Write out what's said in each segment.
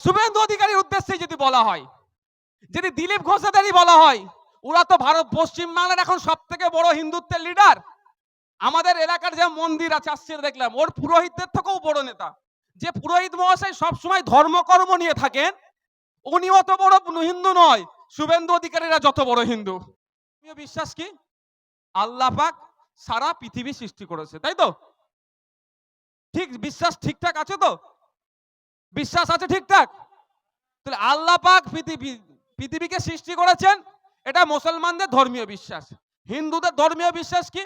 শুভেন্দু অধিকারীর উদ্দেশ্যে যদি বলা হয়, যদি দিলীপ ঘোষাদেরই বলা হয়, ওরা তো ভারত পশ্চিম বাংলার এখন সব থেকে বড় হিন্দুত্বের লিডার আমাদের এলাকার যে মন্দির আছে, আসছে দেখলাম, ওর পুরোহিতদের থেকেও বড় নেতা। যে পুরোহিত মহাশয় সবসময় ধর্মকর্ম নিয়ে থাকেন উনি অত বড় হিন্দু নয়, শুভেন্দু অধিকারীরা যত বড় হিন্দু। বিশ্বাস কি? আল্লাহ পাক সারা পৃথিবী সৃষ্টি করেছে, তাই তো? ঠিক, বিশ্বাস ঠিকঠাক আছে তো? বিশ্বাস আছে ঠিকঠাক? তাহলে আল্লাহ পাক পৃথিবী, পৃথিবীকে সৃষ্টি করেছেন, এটা মুসলমানদের ধর্মীয় বিশ্বাস। হিন্দুদের ধর্মীয় বিশ্বাস কি?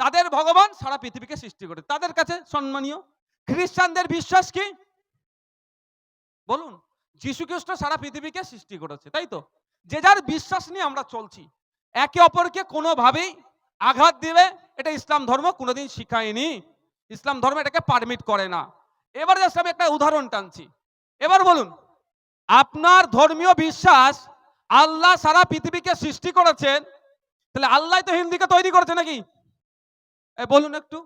তাদের ভগবান সারা পৃথিবীকে সৃষ্টি করে তাদের কাছে সম্মানীয়। খ্রিস্টানদের বিশ্বাস কি? বলুন যীশু খ্রিস্ট সারা পৃথিবীকে সৃষ্টি করেছে, তাই তো? যে যার বিশ্বাস নিয়ে আমরা চলছি, একে অপরকে কোনোভাবেই আঘাত দিবে, এটা ইসলাম ধর্ম কোনোদিন শিখায়নি। ইসলাম ধর্ম এটাকে পারমিট করে না। এবার জাস্ট আমি একটা উদাহরণ টানছি। এবার বলুন, আপনার ধর্মীয় বিশ্বাস আল্লাহ সারা পৃথিবীকে সৃষ্টি করেছেন, তাহলে আল্লাহ তো হিন্দিকে তৈরি করেছে নাকি? বলুন একটু।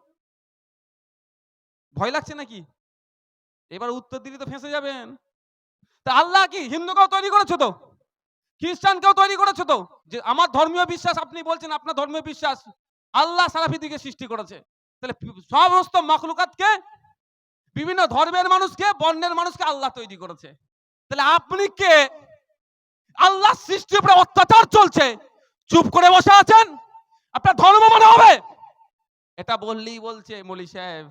ভয় লাগছে নাকি? এবার উত্তর দিলে তো ফেঁসে যাবেন। তা আল্লাহ কি হিন্দুকেও তৈরি করেছ তো? খ্রিস্টানকেও তৈরি করেছ তো? যে আমার ধর্মীয় বিশ্বাস আপনি বলছেন, আপনার ধর্মীয় বিশ্বাস আল্লাহ সারা পৃথিবীকে সৃষ্টি করেছে। তাহলে সমস্ত মখলুকাতকে বিভিন্ন ধর্মের মানুষকে, বর্ণের মানুষকে আল্লাহ তৈরি করেছে। তাহলে আপনি কে? আল্লাহ সৃষ্টির উপরে অত্যাচার চলছে। চুপ করে বসে আছেন? আপনার ধর্ম মনে হবে? এটা বললেই বলছে মলি সাহেব।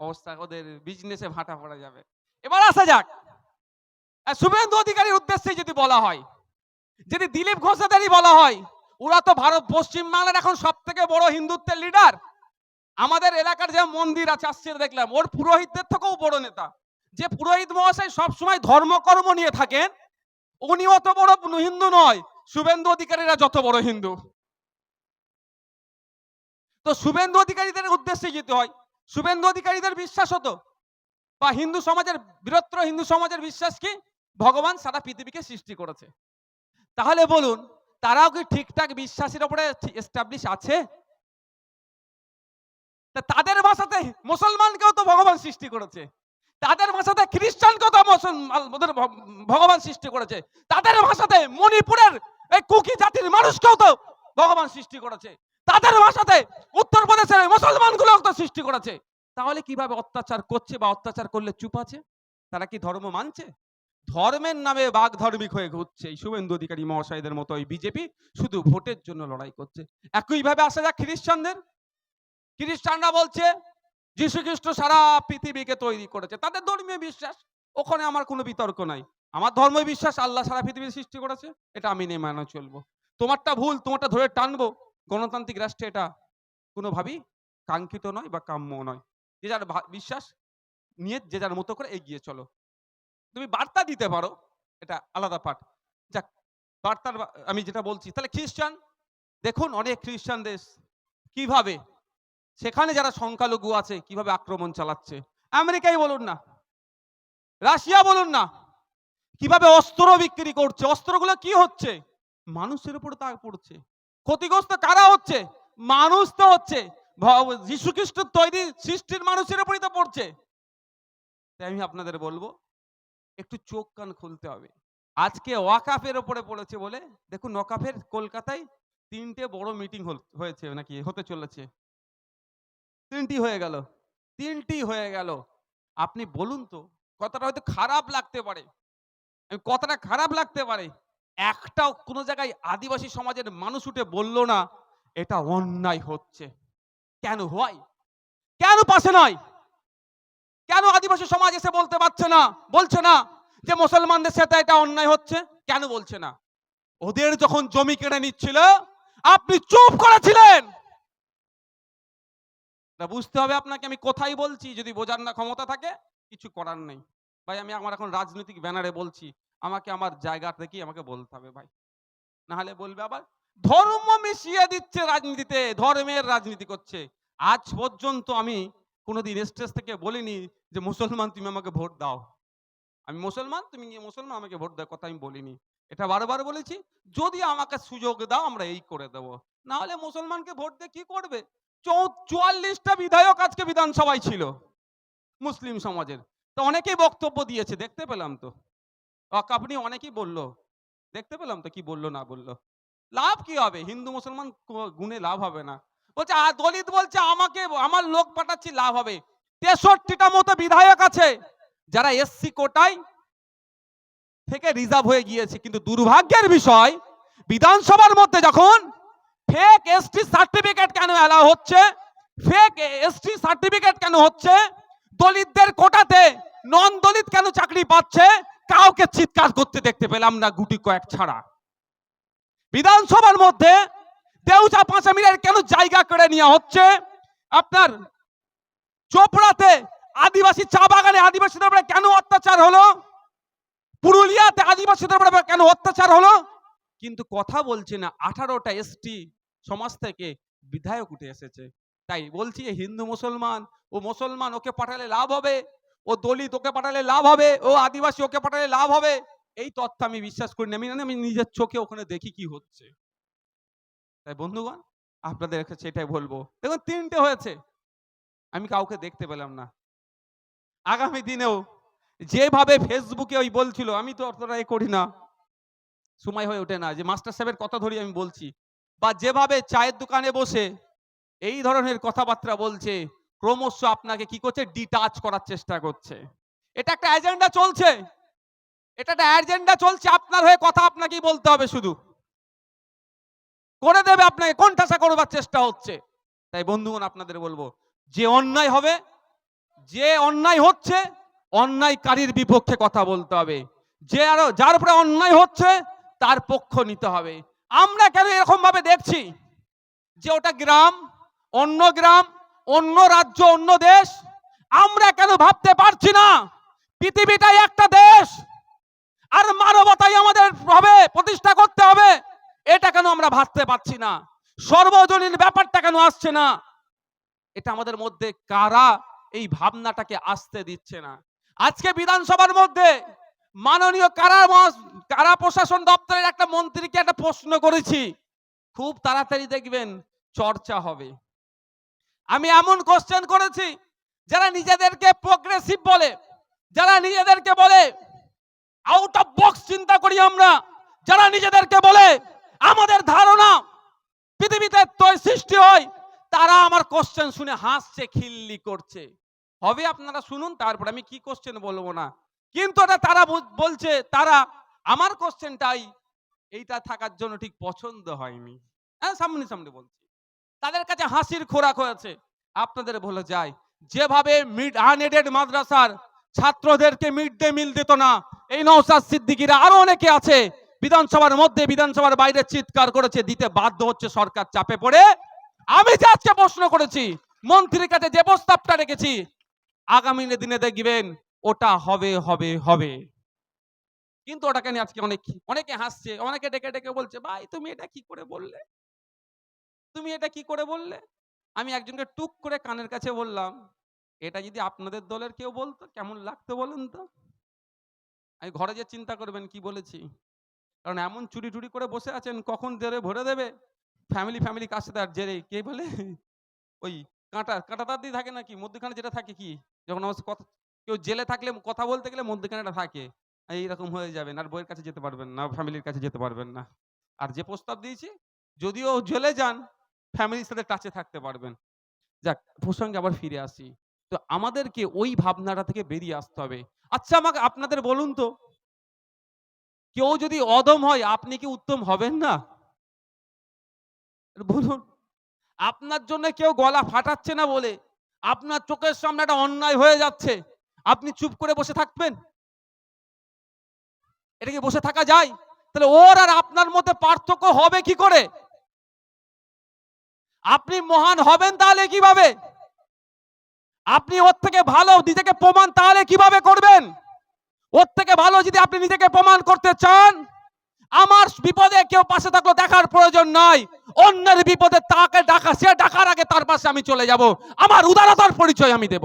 অবস্থা ওদের বিজনেসে ভাটা পড়া যাবে। এবার আসা যাক। শুভেন্দু অধিকারীর উদ্দেশ্যে যদি বলা হয়, যদি দিলীপ ঘোষাদেরই বলা হয়, ওরা তো ভারত পশ্চিম বাংলার এখন সব থেকে বড় হিন্দুত্বের লিডার আমাদের এলাকার যে মন্দির আছে, আসছে দেখলাম, ওর পুরোহিতদের থেকেও বড় নেতা। যে পুরোহিত মহাশয় সবসময় ধর্মকর্ম নিয়ে থাকেন উনি অত বড় হিন্দু নয়, শুভেন্দু অধিকারীরা যত বড় হিন্দু। তো শুভেন্দু অধিকারীদের উদ্দেশ্যে যেতে হয়। শুভেন্দু অধিকারীদের বিশ্বাস হতো? বা হিন্দু সমাজের, বৃহত্তর হিন্দু সমাজের বিশ্বাস কি? ভগবান সারা পৃথিবীকে সৃষ্টি করেছে। তাহলে বলুন, তারাও কি ঠিকঠাক বিশ্বাসের উপরে এস্টাবলিশ আছে? তাদের ভাষাতে মুসলমানকেও তো ভগবান সৃষ্টি করেছে। তাদের ভাষাতে খ্রিস্টানকেও তো মুসলমান- ভগবান সৃষ্টি করেছে। তাদের ভাষাতে মণিপুরের এই কুকি জাতির মানুষকেও তো ভগবান সৃষ্টি করেছে। তাদের ভাষাতে উত্তরপ্রদেশের মুসলমানগুলোও তো সৃষ্টি করেছে। তাহলে কীভাবে অত্যাচার করছে বা অত্যাচার করলে চুপ আছে? তারা কি ধর্ম মানছে? ধর্মের নামে বাঘ ধর্মিক হয়ে ঘুরছে। এই শুভেন্দু অধিকারী মহাশয়দের মতো ওই বিজেপি শুধু ভোটের জন্য লড়াই করছে। একইভাবে আসা যাক খ্রিস্টানদের। খ্রিস্টানরা বলছে যীশু খ্রিস্ট সারা পৃথিবীকে তৈরি করেছে। তাদের ধর্মীয় বিশ্বাস, ওখানে আমার কোনো বিতর্ক নাই। আমার ধর্মীয় বিশ্বাস আল্লাহ সারা পৃথিবী সৃষ্টি করেছে, এটা আমি নিয়ে মানা চলবো। তোমারটা ভুল, তোমারটা ধরে টানবো। গণতান্ত্রিক রাষ্ট্রে এটা কোনোভাবেই কাঙ্ক্ষিত নয় বা কাম্য নয়। যে যার বিশ্বাস নিয়ে যে যার মতো করে এগিয়ে চলো। তুমি বার্তা দিতে পারো, এটা আলাদা পাঠ। যাক, বার্তার আমি যেটা বলছি, তাহলে খ্রিস্টান, দেখুন অনেক খ্রিস্টান দেশ কীভাবে সেখানে যারা সংখ্যালঘু আছে, কীভাবে আক্রমণ চালাচ্ছে? আমেরিকাই বলুন না। রাশিয়া বলুন না। কীভাবে অস্ত্র বিক্রি করছে? অস্ত্রগুলো কি হচ্ছে? মানুষের উপরে তা পড়ছে। ক্ষতিগ্রস্ত কারা হচ্ছে? মানুষ তো হচ্ছে। যীশু খ্রিস্ট তৈরি সৃষ্টির মানুষের উপরই তো পড়ছে। তাই আমি আপনাদের বলব, একটু চোখ কান খুলতে হবে। আজকে ওয়াকাফের ওপরে পড়েছে বলে, দেখুন ওয়াকাফের কলকাতায় তিনটে বড় মিটিং হয়েছে নাকি? হতে চলেছে। তিনটি হয়ে গেল। তিনটি হয়ে গেল। আপনি বলুন তো, কথাটা হয়তো খারাপ লাগতে পারে। কথাটা খারাপ লাগতে পারে। একটাও কোনো জায়গায় আদিবাসী সমাজের মানুষ উঠে বলল না, এটা অন্যায় হচ্ছে। কেন হয়? কেন পাশে নয়? কেন আদিবাসী সমাজ এসে বলতে পারছে না, বলছে না যে মুসলমানদের সাথে এটা অন্যায় হচ্ছে? কেন বলছে না? ওদের যখন জমি কেড়ে নিচ্ছিল, আপনি চুপ করেছিলেন! তা বুঝতে হবে আপনাকে, আমি কোথায় বলছি, যদি বোঝার না ক্ষমতা থাকে, কিছু করার নেই। ভাই, আমি আমার এখন রাজনৈতিক ব্যানারে বলছি, আমাকে আমার জায়গা থেকেই আমাকে বলতে হবে ভাই। না হলে বলবে আবার, ধর্ম মিশিয়ে দিচ্ছে রাজনীতিতে, ধর্মের রাজনীতি করছে। আজ পর্যন্ত আমি কোনোদিন স্টেজ থেকে বলিনি যে মুসলমান তুমি আমাকে ভোট দাও। আমি মুসলমান, তুমি মুসলমান আমাকে ভোট দেওয়ার কথা আমি বলিনি। এটা বারবার বলেছি, যদি আমাকে সুযোগ দাও, আমরা এই করে দেবো। না হলে মুসলমানকে ভোট দিয়ে কি করবে? চুয়াল্লিশটা বিধায়ক আজকে বিধানসভায় ছিল মুসলিম সমাজের। তো অনেকেই বক্তব্য দিয়েছে, দেখতে পেলাম তো। আপনি অনেকেই বলল, দেখতে পেলাম তো কি বলল, না বলল। লাভ কি হবে? হিন্দু, মুসলমান গুণে লাভ হবে না। বলছে দলিত বলছে, আমাকে, আমার লোক পাঠাচ্ছি, লাভ হবে। তেষট্টিটা মতো বিধায়ক আছে, যারা এসসি কোটায় থেকে রিজার্ভ হয়ে গিয়েছে। কিন্তু দুর্ভাগ্যের বিষয়, বিধানসভার মধ্যে যখন ফেক এসটি সার্টিফিকেট কেন এলা হচ্ছে? ফেক এসটি সার্টিফিকেট কেন হচ্ছে? দলিতদের কোটাতে নন দলিত কেন চাকরি পাচ্ছে? কাউকে চিৎকার করতে দেখতে পেলাম না গুটি কয়েক ছাড়া। বিধানসভার মধ্যে দেউচা পাঁচামিরের কেন জায়গা করে নেওয়া হচ্ছে? আপনার চোপড়াতে আদিবাসী চা বাগানে আদিবাসীদের উপরে কেন অত্যাচার হলো? পুরুলিয়াতে আদিবাসীদের উপরে কেন অত্যাচার হলো? কিন্তু কথা বলছে না, আঠারোটা এসটি সমাজ থেকে বিধায়ক উঠে এসেছে। তাই বলছি হিন্দু মুসলমান, ও মুসলমান ওকে পাঠালে লাভ হবে, ও দলিত ওকে পাঠালে লাভ হবে, ও আদিবাসী ওকে পাঠালে লাভ হবে। এই তথ্য আমি বিশ্বাস করি না। আমি জানি আমি নিজের চোখে ওখানে দেখি কি হচ্ছে। তাই বন্ধুগণ, আপনাদের কাছে এটাই বলব। দেখুন, তিনটে হয়েছে। আমি কাউকে দেখতে পেলাম না। আগামী দিনেও যেভাবে ফেসবুকে ওই বলছিল, আমি তো অতটা এ করি না। সময় হয়ে ওঠে না। যে মাস্টার সাহেবের কথা ধরি আমি বলছি, বা যেভাবে চায়ের দোকানে বসে এই ধরনের কথাবার্তা বলছে, ক্রমশ আপনাকে কি করছে? ডিটাচ করার চেষ্টা করছে। এটা একটা এজেন্ডা চলছে। এটা একটা এজেন্ডা চলছে। আপনার হয়ে কথা আপনাকেই বলতে হবে শুধু। করে দেবে আপনাকে। কোনঠাসা করবার চেষ্টা হচ্ছে? তাই বন্ধুগণ, আপনাদের বলব, যে অন্যায় হবে, যে অন্যায় হচ্ছে, অন্যায়কারীর বিপক্ষে কথা বলতে হবে। যে আরও, যার উপরে অন্যায় হচ্ছে তার পক্ষ নিতে হবে। আমরা কেন এরকম ভাবে দেখছি যে ওটা গ্রাম, অন্য গ্রাম, অন্য রাজ্য, অন্য দেশ? আমরা কেন ভাবতে পারছি না? পৃথিবীটাই একটা দেশ। আর মানবতাই আমাদের হবে, প্রতিষ্ঠা করতে হবে। এটা কেন আমরা ভাবতে পারছি না? সর্বজনীন ব্যাপারটা কেন আসছে না? এটা আমাদের মধ্যে কারা এই ভাবনাটাকে আসতে দিচ্ছে না? আজকে বিধানসভার মধ্যে মাননীয় কারা কারা প্রশাসন দপ্তরের একটা মন্ত্রীকে একটা প্রশ্ন করেছি। খুব তাড়াতাড়ি দেখবেন চর্চা হবে। আমি এমন কোশ্চেন করেছি, যারা নিজেদেরকে প্রোগ্রেসিভ বলে, যারা নিজেদেরকে বলে আউট অফ বক্স চিন্তা করি আমরা, যারা নিজেদেরকে বলে, আমাদের ধারণা পৃথিবীতে তৈ, সৃষ্টি হয়, তারা আমার কোশ্চেন শুনে হাসছে, খিল্লি করছে। হবে আপনারা শুনুন, তারপর আমি কি কোশ্চেন বলব না। কিন্তু এটা তারা বলছে, তারা, আমার কোশ্চেনটাই এইটা থাকার জন্য ঠিক পছন্দ হয়নি। হ্যাঁ সামনে সামনে বলছি। তাদের কাছে হাসির খোরাক হয়েছে। আপনাদের বলে যায় যেভাবে মিড আনএডেড মাদ্রাসার ছাত্রদেরকে মিড ডে মিল দিত না, এই নৌসাদ সিদ্দিকিরা আরও অনেকে আছে, বিধানসভার মধ্যে বিধানসভার বাইরে চিৎকার করেছে, দিতে বাধ্য হচ্ছে সরকার চাপে পড়ে। আমি যে আজকে প্রশ্ন করেছি, মন্ত্রীর কাছে যে প্রস্তাবটা রেখেছি, আগামী দিনে দেখবেন ওটা হবে হবে হবে। কিন্তু ওটাকে নিয়ে আজকে অনেক অনেকে হাসছে, অনেকে ডেকে ডেকে বলছে, ভাই, তুমি এটা কি করে বললে? তুমি এটা কি করে বললে? আমি একজনকে টুক করে কানের কাছে বললাম, এটা যদি আপনাদের দলের কেউ বলতো, কেমন লাগতো বলুন তো? আমি ঘরে যে চিন্তা করবেন কি বলেছি? কারণ এমন চুরি টুরি করে বসে আছেন, কখন দেরে ভরে দেবে? ফ্যামিলি ফ্যামিলি কার সাথে আর জেরে কে বলে? ওই কাঁটা কাঁটা তার দিয়ে থাকে নাকি? মধ্যখানে যেটা থাকে কি? যখন আমার কথা কেউ জেলে থাকলে কথা বলতে গেলে মধ্যখানেটা থাকে। এইরকম হয়ে যাবেন আর বইয়ের কাছে যেতে পারবেন না, ফ্যামিলির কাছে যেতে পারবেন না। আর যে প্রস্তাব দিয়েছি, যদিও জেলে যান, ফ্যামিলির সাথে টাচে থাকতে পারবেন। যাক, প্রসঙ্গে আবার ফিরে আসি। তো আমাদেরকে ওই ভাবনাটা থেকে বেরিয়ে আসতে হবে। আচ্ছা আমাকে আপনাদের বলুন তো, কেউ যদি অদম হয়, আপনি কি উত্তম হবেন না? বলুন, আপনার জন্য কেউ গলা ফাটাচ্ছে না বলে আপনার চোখের সামনে একটা অন্যায় হয়ে যাচ্ছে? আপনি চুপ করে বসে থাকবেন? এটা কি বসে থাকা যায়? তাহলে ওর আর আপনার মধ্যে পার্থক্য হবে কি করে? আপনি মহান হবেন তাহলে কীভাবে? আপনি ওর থেকে ভালো নিজেকে প্রমাণ তাহলে কীভাবে করবেন? ওর থেকে ভালো যদি আপনি নিজেকে প্রমাণ করতে চান, আমার বিপদে কেউ পাশে থাকল দেখার প্রয়োজন নাই। অন্যের বিপদে তাকে ডাকা, সে ডাকার আগে তার পাশে আমি চলে যাব। আমার উদারতার পরিচয় আমি দেব।